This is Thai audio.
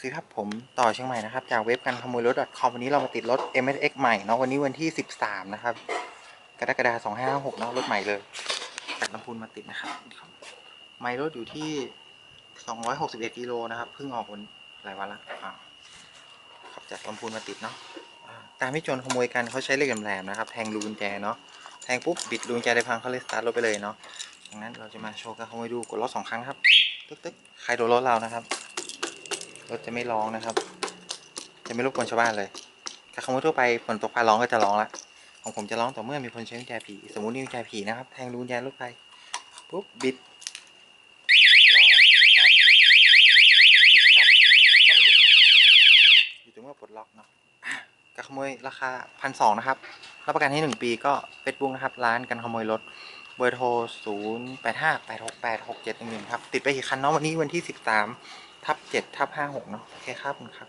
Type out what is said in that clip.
สวัสดีครับผมต่อเชียงใหม่นะครับ จากเว็บการขโมยรถ .com วันนี้เรามาติดรถ MSX ใหม่เนาะวันนี้วันที่ 13 นะครับกรกฎาคม2556เนาะรถใหม่เลยจากลำพูนมาติดนะครับไมล์รถอยู่ที่ 261กิโลนะครับเพิ่งออกวันหลายวันละขับจากลำพูนมาติดเนาะตามที่โจรขโมยกันเขาใช้เหล็กแหลมนะครับ แทงรูกุญแจเนาะแทงปุ๊บบิดรูกุญแจได้พังเขาเลยสตาร์ทรถไปเลยเนาะดังนั้นเราจะมาโชว์การขโมยดูกดรถสองครั้งครับตึ๊กตึ๊กใครโดนรถเรานะครับ รถจะไม่ร้องนะครับ จะไม่รบกวนชาวบ้านเลยถ้าขโมยทั่วไปฝนตกฟ้าร้องก็จะร้องละของผมจะร้องต่อเมื่อมีคนใช้กุญแจผีสมมตินี่กุญแจผีนะครับแทงรูกุญแจรถไปปุ๊บบิดร้องสตาร์ทไม่ติดติดกลับก็ไม่หยุดอยู่ถึงเมื่อปลดล็อกเนาะการขโมยราคาพันสองนะครับ รับประกันให้หนึ่งปีก็เฟซบุ๊กนะครับ ร้านการขโมยรถ เบอร์โทร0 8 5 8 6 8 6 7 1 1ครับ ติดไปกี่คันเนาะวันนี้วันที่13 ทับเจ็ดทับห้าหกเนาะโอเคครับุณครับ